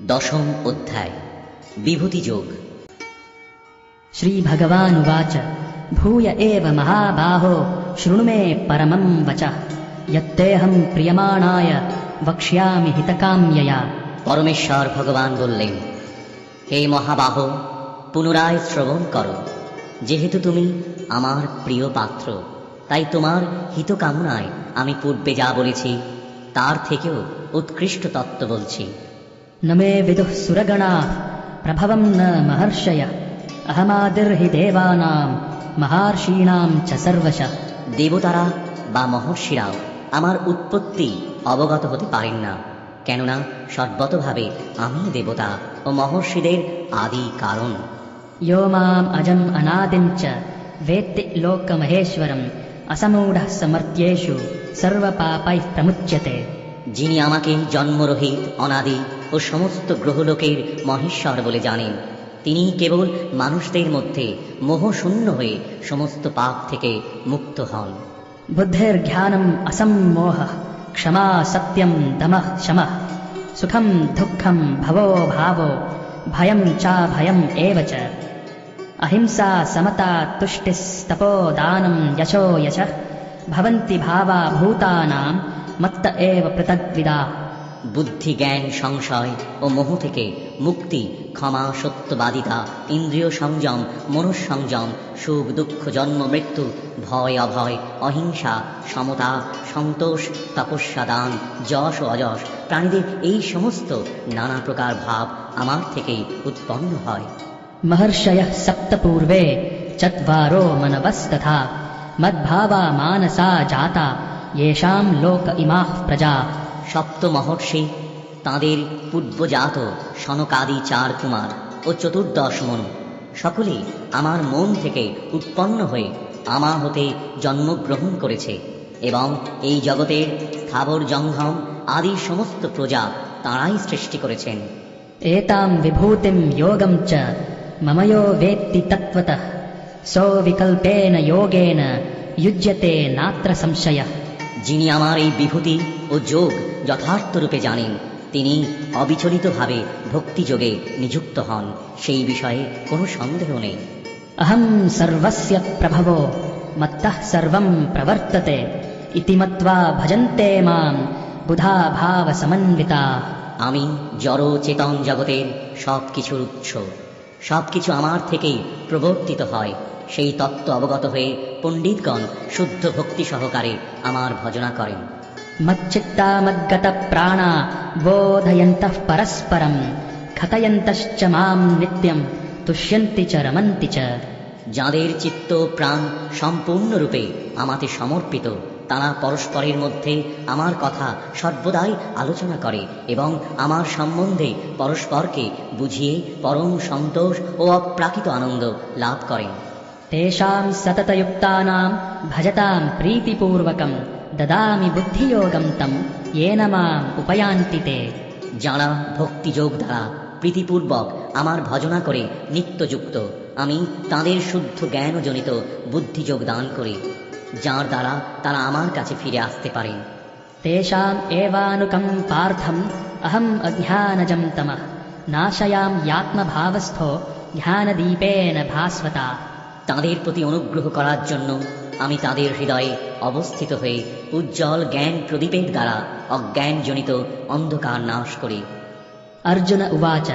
দশম অধ্যায় বিভূতি যোগ। শ্রী ভগবান শ্রীভগবানুবাচ ভূয় এব মহাবাহো শৃণু মে পরমম বচ। ইয়ত্তেহম প্রিয়মাণায় বক্ষ্যামি হিতকাম্যয়া পরমেশ্বর ভগবান বললেন হে মহাবাহ পুনরায় শ্রবণ কর। যেহেতু তুমি আমার প্রিয় পাত্র তাই তোমার হিতকামনায় আমি পূর্বে যা বলেছি তার থেকেও উৎকৃষ্ট তত্ত্ব বলছি। न मे विदुः सुरगणाः प्रभवं न महर्षय अहमादिर्हि देवानां महर्षीणां च सर्वशः দেবতারা বা মহর্ষিরাও আমার উৎপত্তি অবগত হতে পারেন না কেননা সর্বতভাবে আমি দেবতা ও মহর্ষিদের আদি কারণ यो माम् अजम् अनादिं च वेत्ति लोकमहेश्वरम् असमूढः समर्थ्येषु सर्वपापैः प्रमुच्यते যিনি আমাকে জন্মরহিত অনাদি ও সমস্ত গ্রহলোকের মহেশ্বর বলে জানেন তিনি কেবল মানুষদের মধ্যে মোহশূন্য হয়ে সমস্ত পাপ থেকে মুক্ত হন बुद्धिर्ज्ञानम् असम्मोहः क्षमा सत्यं दमः शमः सुखं दुःखं भवो भावो भयं चाभयम् एव च अहिंसा समता तुष्टिस्तपो दानं यशो यशः भवन्ति भावा भूतानां মত্ত এব পৃথকবিদা বুদ্ধি জ্ঞান সংশয় ও মোহ থেকে মুক্তি ক্ষমা সত্যবাদিতা ইন্দ্রিয় সংযম মনঃসংযম সুখ দুঃখ জন্ম মৃত্যু ভয় অভয় অহিংসা সমতা সন্তোষ তপস্যা দান যশ ও অযশ প্রাণীদের এই সমস্ত নানা প্রকার ভাব আমার থেকেই উৎপন্ন হয়। মহর্ষয় সপ্তপূর্বে চত্বারো মনবস্তথা মদ্ভাবা মানসা জাতা जाता येषां लोक इमाः प्रजाः সপ্ত মহর্ষি তাঁদের পূর্বজাত সনকাদি চার কুমার ও চতুর্দশ মনু সকলেই আমার মন থেকে উৎপন্ন হয়ে আমা হতে জন্মগ্রহণ করেছে এবং এই জগতের স্থাবর জঙ্গম আদি সমস্ত প্রজা তাঁরাই সৃষ্টি করেছেন एतां विभूतिं योगं च मम यो वेत्ति तत्त्वतः सोऽविकल्पेन योगेन युज्यते नात्र संशयः যিনি আমার এই বিভূতি ও যোগ যথার্থরূপে জানেন তিনি অবিচলিতভাবে ভক্তিযোগে নিযুক্ত হন সেই বিষয়ে কোনো সন্দেহ নেই। অহম সর্বস্য প্রভব মত্তঃ সর্বম প্রবর্ততে ইতিমত্বা ভজন্তে মাম বুধা ভাব সমন্বিতা। আমি জড় চেতন জগতের সব কিছুর উৎস। সব কিছু আমার থেকেই প্রবর্তিত হয়। সেই তত্ত্ব অবগত হয়ে পণ্ডিতগণ শুদ্ধ ভক্তি সহকারে আমার ভজনা করেন। মচ্চিত্তা মদ্গত প্রাণা বোধয়ন্ত পরস্পরম খতয়ন্তশ্চ মাম নিত্যম তুষ্যন্তি চ রমন্তি চ। যাঁদের চিত্ত প্রাণ সম্পূর্ণরূপে আমাতে সমর্পিত তারা পরস্পরের মধ্যে আমার কথা সর্বদাই আলোচনা করে এবং আমার সম্বন্ধে পরস্পরকে বুঝিয়ে পরম সন্তোষ ও অপ্রাকৃত আনন্দ লাভ করেন তেষাম সততযুক্তানাম ভজতাম প্রীতিপূর্বকম দদামি বুদ্ধিযোগম তম ইয়েন মাম উপয়ান্তিতে যারা ভক্তিযোগ দ্বারা প্রীতিপূর্বক আমার ভজনা করে নিত্যযুক্ত, আমি তাদের শুদ্ধ জ্ঞানজনিত বুদ্ধিযোগ দান করি। যার দ্বারা তারা আমার কাছে ফিরে আসতে পারে। তেষাম এবানুকম পার্থম অহম অজ্ঞানজম তম। নাশয়াম ইয়াত্মভাবস্থ জ্ঞানদীপেন ভাস্বতা। তাঁদের প্রতি অনুগ্রহ করার জন্য আমি তাদের হৃদয়ে অবস্থিত হয়ে উজ্জ্বল জ্ঞান প্রদীপের দ্বারা অজ্ঞানজনিত অন্ধকার নাশ করি। অর্জুন উবাচ,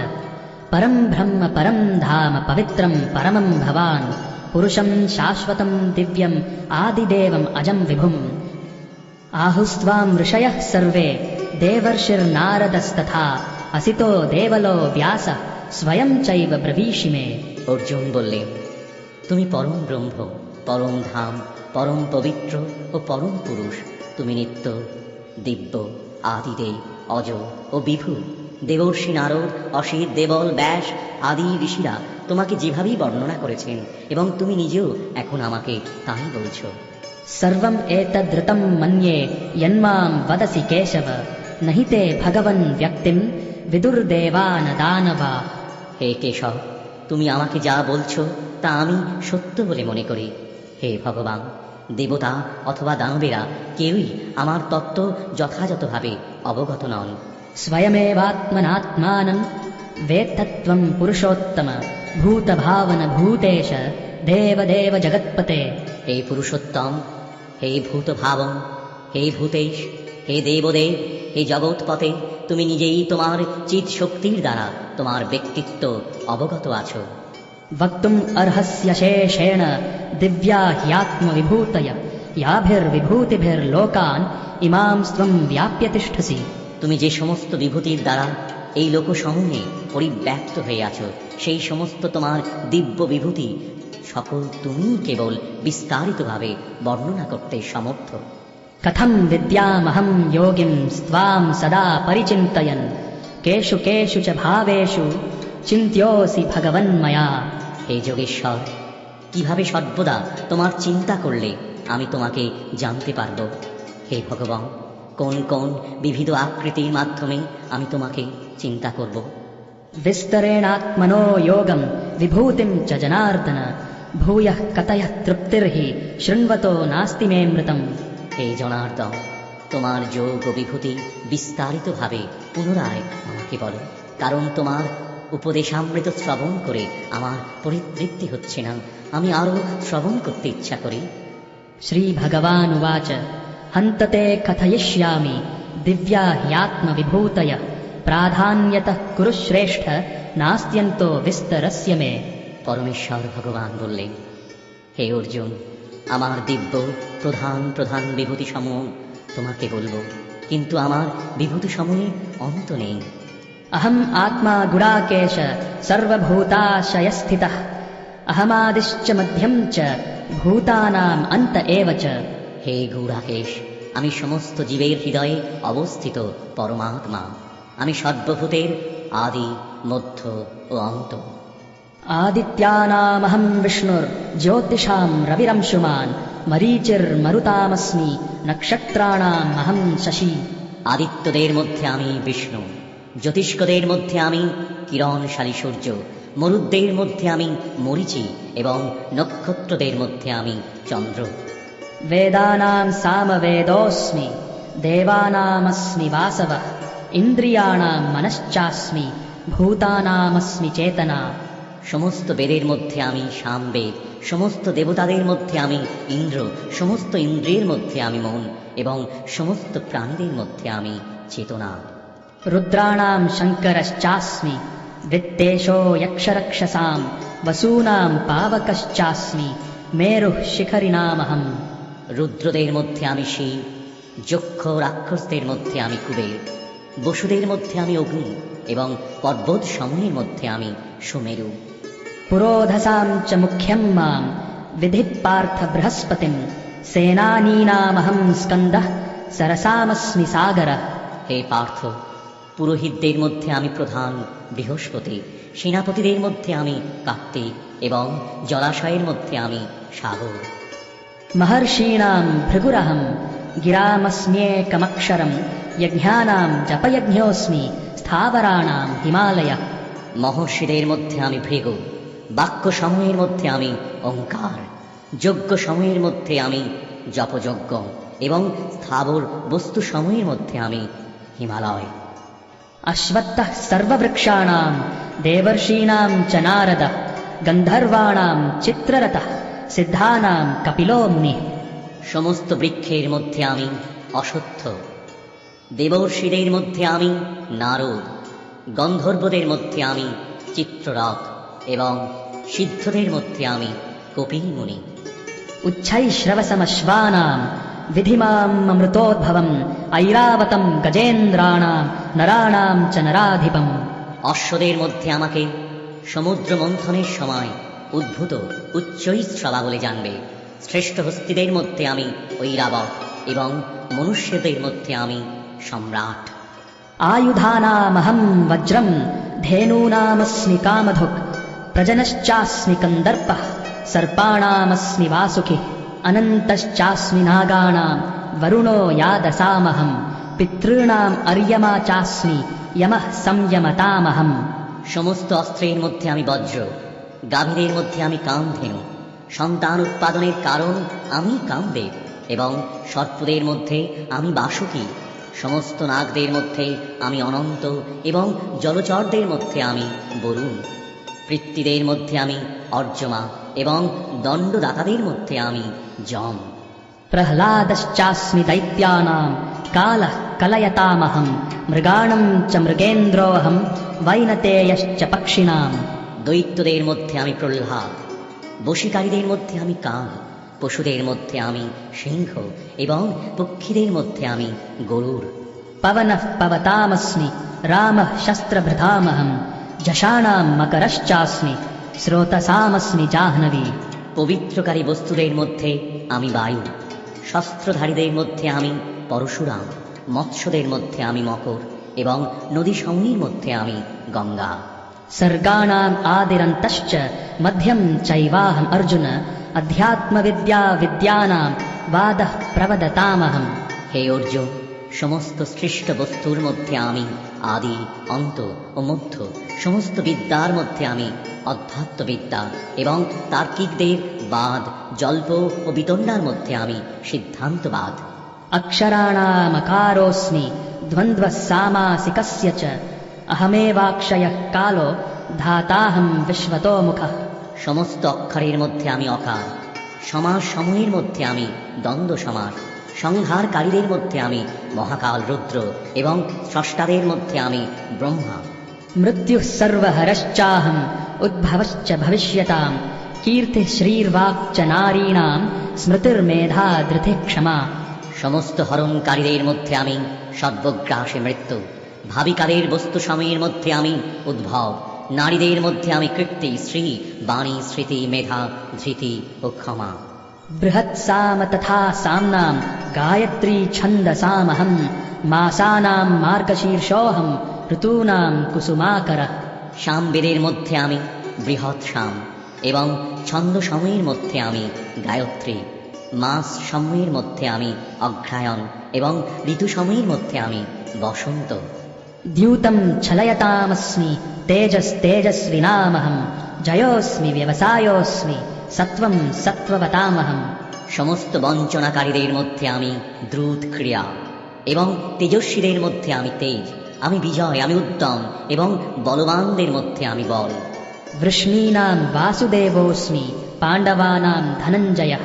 পরম ব্রহ্ম পরম ধাম পবিত্রম পরমম ভবান। पुरुषं शाश्वतं दिव्यम् आदिदेवम् अजं विभुम् आहुस्त्वां ऋषयः सर्वे देवर्षिर्नारदस्तथा असितो देवलो व्यासः स्वयं चैव ब्रवीषि मे অর্জুন বললেন তুমি পরম ব্রহ্ম পরম ধাম পরম পবিত্র ও পরম পুরুষ তুমি নিত্য দিব্য আদিদেব অজ ও বিভু দেবর্ষি নারদ অসিত দেবল ব্যাস আদি ঋষিরা তোমাকে যেভাবেই বর্ণনা করেছেন এবং তুমি নিজেও এখন আমাকে তাই বলছো सर्वम् एतद्धृतं मन्ये यन्मां वदसि केशव न हि ते भगवन् व्यक्तिं विदुर्देवा न दानवा হে কেশব তুমি আমাকে যা বলছো তা আমি সত্য বলে মনে করি হে ভগবান দেবতা অথবা দানবেরা কেউই আমার তত্ত্ব যথাযথভাবে অবগত নন स्वयमेवात्मनात्मानं वेत्तत्वं पुरुषोत्तम ভূতভাবন ভূতেশ দেব দেব জগৎপতে হে পুরুষোত্তম হে ভূতভাবন হে ভূতেশ হে দেবদেব হে জগৎপথে তুমি নিজেই তোমার চিত শক্তির দ্বারা তোমার ব্যক্তিত্ব অবগত আছো। বক্তুম অর্হস্য শেষেণ দিব্যা হ্যাত্মবিভূতয় ইয়াভির্বিভূতিভির্লোকান ইমাম স্ত্বম ব্যাপ্য তিষ্ঠসি তুমি যে সমস্ত বিভূতির দ্বারা এই লোকসমূহে পরিব্যক্ত হয়ে আছো। সেই সমস্ত তোমার দিব্য বিভূতি সকল তুমি কেবল বিস্তারিতভাবে বর্ণনা করতে সমর্থ। কথম বিদ্যামহম যোগিম স্বাম সদা পরিচিন্তয়ন। কেশু কেশু চ ভাবেশু চিন্ত্যোসি ভগবন্ময়া হে যোগেশ্বর কীভাবে সর্বদা তোমার চিন্তা করলে আমি তোমাকে জানতে পারব? হে ভগবান কোন কোন বিবিধ আকৃতির মাধ্যমে আমি তোমাকে চিন্তা করব। বিস্তরেণাত্মনো যোগম বিভূতিম চ জনার্দন ভূয় কতয় তৃপ্তির্হি শৃণ্বতো নাস্তি মে মৃতম। হে জনার্দন তোমার যোগ বিভূতি বিস্তারিতভাবে পুনরায় আমাকে বলো কারণ তোমার উপদেশামৃত শ্রবণ করে আমার পরিতৃপ্তি হচ্ছে না। আমি আরও শ্রবণ করতে ইচ্ছা করি। শ্রী ভগবান উবাচ। ते कथयिष्यामि दिव्या ह्यात्मविभूतय प्राधान्यतः कुरु श्रेष्ठ नास्त्यन्तो विस्तरस्य मे পরমেশ্বর ভগবান বললেন হে অর্জুন আমার দিব্য প্রধান প্রধান বিভূতি সমূহ তোমাকে বলবো কিন্তু আমার বিভূতি সমূহে অন্ত নেই अहम् आत्मा गुडाकेश सर्वभूताशयस्थितः अहमादिश्च मध्यं च भूतानाम् अन्त एव च হে গৌরাকেশ আমি সমস্ত জীবের হৃদয়ে অবস্থিত পরমাত্মা। আমি সর্বভূতের আদি মধ্য ও অন্ত। আদিত্যানামহম বিষ্ণুর জ্যোতিষাম রবিরংশুমান মরিচের মরুতামস্মি নক্ষত্রাণামহম শশী। আদিত্যদের মধ্যে আমি বিষ্ণু জ্যোতিষ্কদের মধ্যে আমি কিরণশালী সূর্য মরুদ্দের মধ্যে আমি মরিচি এবং নক্ষত্রদের মধ্যে আমি চন্দ্র। वेदानां सामवेदोऽस्मि देवानामस्मि वासवः इन्द्रियाणां मनश्चास्मि भूतानामस्मि चेतना সমস্ত বেদের মধ্যে আমি সামবেদ সমস্ত দেবতাদের মধ্যে আমি ইন্দ্র সমস্ত ইন্দ্রিয়ের মধ্যে আমি মন এবং সমস্ত প্রাণীদের মধ্যে আমি চেতনা रुद्राणां शङ्करश्चास्मि वित्तेशो यक्षरक्षसां वसूनां पावकश्चास्मि मेरुः शिखरिणामहम् রুদ্রদের মধ্যে আমি শিব যক্ষ রাক্ষসদের মধ্যে আমি কুবের বসুদের মধ্যে আমি অগ্নি এবং পর্বত সমূহের মধ্যে আমি সুমেরু। পুরোধসাম চ মুখ্যম মাম বিধি পার্থ বৃহস্পতিম সেনানীনামহম স্কন্দ সরসামস্মি সাগর। হে পার্থ পুরোহিতদের মধ্যে আমি প্রধান বৃহস্পতি সেনাপতিদের মধ্যে আমি কার্তিক এবং জলাশয়ের মধ্যে আমি সাগর। महर्षीणां भृगुरहं गिरामस्म्येकमक्षरं यज्ञानां जपयज्ञोऽस्मि स्थावराणां हिमालयः মহর্ষিদের মধ্যে আমি ভৃগু বাক্য সমূহের মধ্যে আমি ওঙ্কার যজ্ঞ সমূহের মধ্যে আমি জপযজ্ঞ এবং স্থাবর বস্তু সমূহের মধ্যে আমি হিমালয় अश्वत्थः सर्ववृक्षाणां देवर्षीणां च नारदः गन्धर्वाणां चित्ररथः সিদ্ধানাম কপিল মুনি। সমস্ত বৃক্ষের মধ্যে আমি অসত্য। দেবর্ষীদের মধ্যে আমি নারদ। গন্ধর্বদের মধ্যে আমি চিত্ররথ এবং সিদ্ধদের মধ্যে আমি কপিলমুনি বিধিমাম অমৃতোদ্ভবম ঐরাবতম গজেন্দ্রাণাম নরাণাম চ নরাধিপম। অশ্বদের মধ্যে আমাকে সমুদ্র মন্থনের সময় উদ্ভূত উচ্চৈশ্রবা বলে জানবে শ্রেষ্ঠ হস্তিদের মধ্যে আমি ঐরাবত এবং মনুষ্যদের মধ্যে আমি সম্রাট आयुधानामहं वज्रं धेनूनामस्मि कामधुक् प्रजनश्चास्मि कन्दर्पः सर्पाणामस्मि वासुकिः अनन्तश्चास्मि नागाणां वरुणो यादसामहं पितॄणाम् अर्यमा चास्मि यमः संयमतामहम् সমস্ত অস্ত্রের মধ্যে আমি বজ্র গাভীদের মধ্যে আমি কামধেনু সন্তান উৎপাদনের কারণ আমি কামদেব এবং সর্পদের মধ্যে আমি বাসুকী সমস্ত নাগদের মধ্যে আমি অনন্ত এবং জলচরদের মধ্যে আমি বরুণ পৃত্তিদের মধ্যে আমি অর্জমা এবং দণ্ডদাতাদের মধ্যে আমি যম प्रह्लादश्चास्मि दैत्यानां कालः कलयतामहं मृगाणं च मृगेन्द्रोऽहं वैनतेयश्च पक्षिणाम् দৈত্যদের মধ্যে আমি প্রহ্লাদ বসিকারীদের মধ্যে আমি কাল, পশুদের মধ্যে আমি সিংহ এবং পক্ষীদের মধ্যে আমি গরুর। পবন পবতামস্মি, রাম শস্ত্রভৃতামহম যশানাম মকরশ্চাস্মি, স্রোতসামস্মি জাহ্নবী। পবিত্রকারী বস্তুদের মধ্যে আমি বায়ু, শস্ত্রধারীদের মধ্যে আমি পরশুরাম, মৎস্যদের মধ্যে আমি মকর এবং নদী সঙ্গীর মধ্যে আমি গঙ্গা। सर्गाणाम् आदिरन्तश्च मध्यं चैवाहम् अर्जुन अध्यात्मविद्या विद्यानां वादः प्रवदतामहम् হে অর্জুন সমস্ত সৃষ্ট বস্তুর মধ্যে আমি আদি অন্ত ও মধ্য সমস্ত বিদ্যার মধ্যে আমি অধ্যাত্মবিদ্যা এবং তার্কিকদের বাদ জল্প ও বিতণ্ডার মধ্যে আমি সিদ্ধান্তবাদ अक्षराणामकारोऽस्मि द्वन्द्वः सामासिकस्य অহমেবাক্ষয় কাল ধাতাহম বিশ্বতো মুখ সমস্ত অক্ষরের মধ্যে আমি অকাল সমাজ সমূহের মধ্যে আমি দ্বন্দ্ব সমাজ সংহারকারীদের মধ্যে আমি মহাকাল রুদ্র এবং স্রষ্টাদের মধ্যে আমি ব্রহ্মা। মৃত্যু সর্বহরশ্চাহম উদ্ভবশ্চ ভবিষ্যতাম কীর্তি শ্রীর্বাক্চ নারীণাম স্মৃতির্মেধা ধৃতি ক্ষমা। সমস্ত হরণকারীদের মধ্যে আমি সর্বগ্রাসী মৃত্যু। ভাবিকারের বস্তু স্বামীর মধ্যে আমি উদ্ভব। নারীদের মধ্যে আমি কৃত্তি শ্রী বাণী, স্মৃতি, মেধা, ধৃতি ও ক্ষমা। বৃহৎসাম তথা সামনাম, গায়ত্রী ছন্দসামহম মাসানাম মার্গশীর্ষহম, ঋতুনাম কুসুমাকর। সাম্বেদের মধ্যে আমি বৃহৎ সাম এবং ছন্দ সময়ের মধ্যে আমি গায়ত্রী। মাস সময়ের মধ্যে আমি অগ্রায়ণ এবং ঋতু সময়ের মধ্যে আমি বসন্ত। द्यूतं छलयतामस्मि तेजस्तेजस्विनामहं जयोऽस्मि व्यवसायोऽस्मि सत्त्वं सत्त्ववतामहम् সমস্ত বঞ্চনাকারীদের মধ্যে আমি দ্রুত ক্রিয়া এবং তেজস্বীদের মধ্যে আমি তেজ আমি বিজয় আমি উদ্যম এবং বলবানদের মধ্যে আমি বল वृष्णीनां वासुदेवोऽस्मि पाण्डवानां धनञ्जयः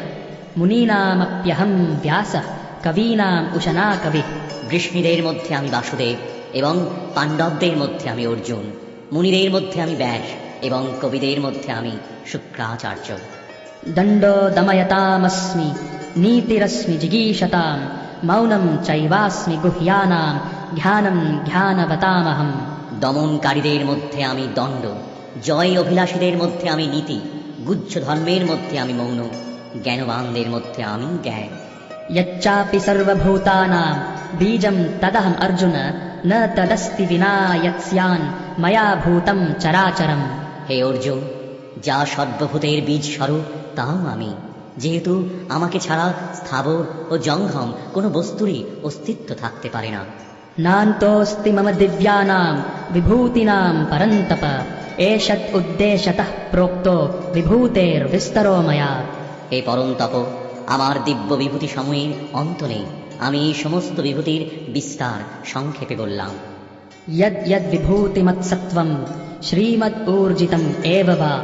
मुनीनामप्यहं व्यासः कवीनाम् उशना कविः গ্রীষ্মীদের মধ্যে আমি বাসুদেব এবং পাণ্ডবদের মধ্যে আমি অর্জুন মুনিদের মধ্যে আমি ব্যাস এবং কবিদের মধ্যে আমি শুক্রাচার্য दण्डो दमयतामस्मि नीतिरस्मि जिगीषतां मौनं चैवास्मि गुह्यानां ध्यानं ध्यानवतामहम् দমনকারীদের মধ্যে আমি দণ্ড জয় অভিলাষীদের মধ্যে আমি নীতি গুচ্ছ ধর্মের মধ্যে আমি মৌন জ্ঞানবানদের মধ্যে আমি জ্ঞান यच्चापि सर्वभूतानां बीजं तदहम् अर्जुन ন তদস্তি বিনায়ৎস্যান মায়া ভূতম চরাচরম হে অর্জুন যা সর্বভূতের বীজ স্বরূপ তাও আমি। যেহেতু আমাকে ছাড়া স্থাবর ও জঙ্ঘম কোনো বস্তুরই অস্তিত্ব থাকতে পারে না। নান্তোস্তি মম দিব্যানাম বিভূতিনাম পরন্তপ। এষৎ উদ্দেশ্যতঃ প্রোক্ত বিভূতের বিস্তরো ময়া। হে পরন্তপ আমার দিব্য বিভূতি সময়ের অন্ত নেই। আমি এই সমস্ত বিভূতির বিস্তার সংক্ষেপে বললাম। ইয়দ ইয়দ বিভূতিমৎসত্বম শ্রীমৎ ঊর্জিতম এব বা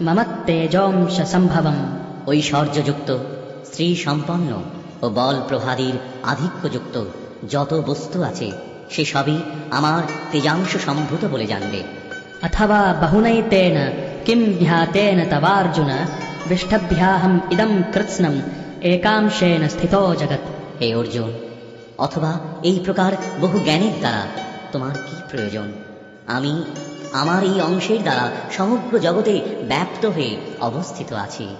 মম তেজংশ সম্ভবম ঐশ্বর্যযুক্ত স্ত্রী সম্পন্ন ও বল প্রভাদীর আধিক্যযুক্ত যত বস্তু আছে সে সবই আমার তেজাংশ সম্ভূত বলে জানবে। অথবা বহুনৈতেন কিম ধ্যাতেন তবার্জুন পৃষ্ঠভ্যাহম ইদম কৃৎস্নম একাংশেন স্থিত জগৎ হে অর্জুন, অথবা এই প্রকার বহু জ্ঞানের দ্বারা তোমার কি প্রয়োজন? আমি আমার এই অংশের দ্বারা সমগ্র জগতে ব্যাপ্ত হয়ে অবস্থিত আছি।